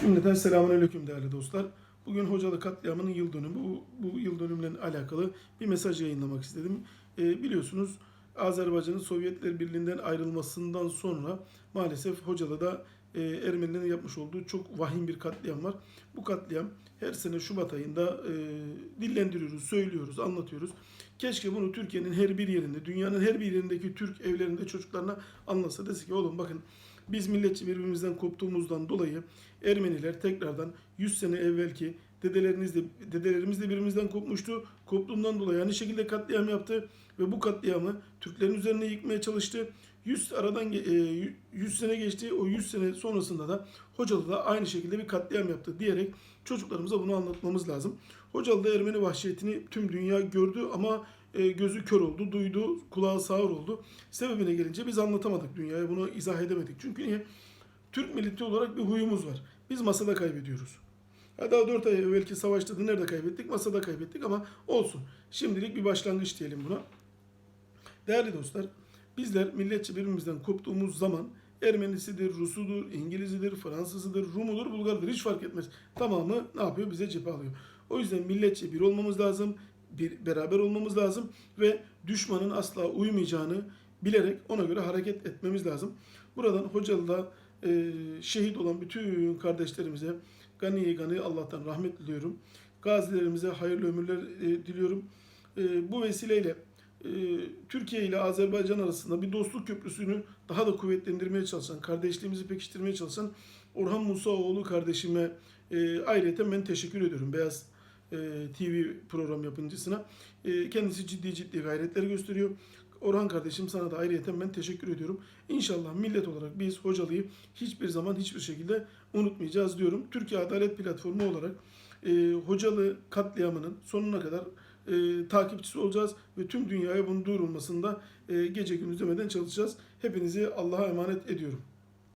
Cümleten selamünaleyküm değerli dostlar. Bugün Hocalı katliamının yıl dönümü. Bu, bu yıl dönümüyle alakalı bir mesaj yayınlamak istedim. Ee, biliyorsunuz Azerbaycan'ın Sovyetler Birliği'nden ayrılmasından sonra maalesef Hocalı'da e, Ermenilerin yapmış olduğu çok vahim bir katliam var. Bu katliam her sene Şubat ayında e, dillendiriyoruz, söylüyoruz, anlatıyoruz. Keşke bunu Türkiye'nin her bir yerinde, dünyanın her bir yerindeki Türk evlerinde çocuklarına anlatsa. Dese ki oğlum bakın biz milletçi birbirimizden koptuğumuzdan dolayı Ermeniler tekrardan 100 sene evvelki dedelerimiz de, birbirimizden kopmuştu. Koptuğundan dolayı aynı şekilde katliam yaptı ve bu katliamı Türklerin üzerine yıkmaya çalıştı. 100 aradan ge- e, 100 sene geçti. O 100 sene sonrasında da Hocalı'da aynı şekilde bir katliam yaptı diyerek çocuklarımıza bunu anlatmamız lazım. Hocalı'da Ermeni vahşetini tüm dünya gördü ama e, gözü kör oldu, duydu, kulağı sağır oldu. Sebebine gelince biz anlatamadık dünyaya, bunu izah edemedik. Çünkü niye? Türk milleti olarak bir huyumuz var. Biz masada kaybediyoruz. Ha, Daha 4 ay evvelki savaşta da nerede kaybettik? Masada kaybettik ama olsun. Şimdilik bir başlangıç diyelim buna. Değerli dostlar, bizler milletçe birbirimizden koptuğumuz zaman Ermenisidir, Rusudur, İngilizidir, Fransızıdır, Rumudur, Bulgarıdır hiç fark etmez. Tamamı ne yapıyor? Bize cephe alıyor. O yüzden milletçe bir olmamız lazım, bir beraber olmamız lazım ve düşmanın asla uymayacağını bilerek ona göre hareket etmemiz lazım. Buradan Hocalı'da e, şehit olan bütün kardeşlerimize gani gani Allah'tan rahmet diliyorum. Gazilerimize hayırlı ömürler e, diliyorum. E, bu vesileyle e, Türkiye ile Azerbaycan arasında bir dostluk köprüsünü daha da kuvvetlendirmeye çalışan, kardeşliğimizi pekiştirmeye çalışan Orhan Musaoğlu kardeşime e, ayrıca ben teşekkür ediyorum. Beyaz e, TV program yapımcısına. E, kendisi ciddi ciddi gayretler gösteriyor. Orhan kardeşim sana da ayrıyeten ben teşekkür ediyorum. İnşallah millet olarak biz Hocalı'yı hiçbir zaman hiçbir şekilde unutmayacağız diyorum. Türkiye Adalet Platformu olarak e, Hocalı katliamının sonuna kadar e, takipçisi olacağız ve tüm dünyaya bunun duyurulmasında e, gece gündüz demeden çalışacağız. Hepinizi Allah'a emanet ediyorum.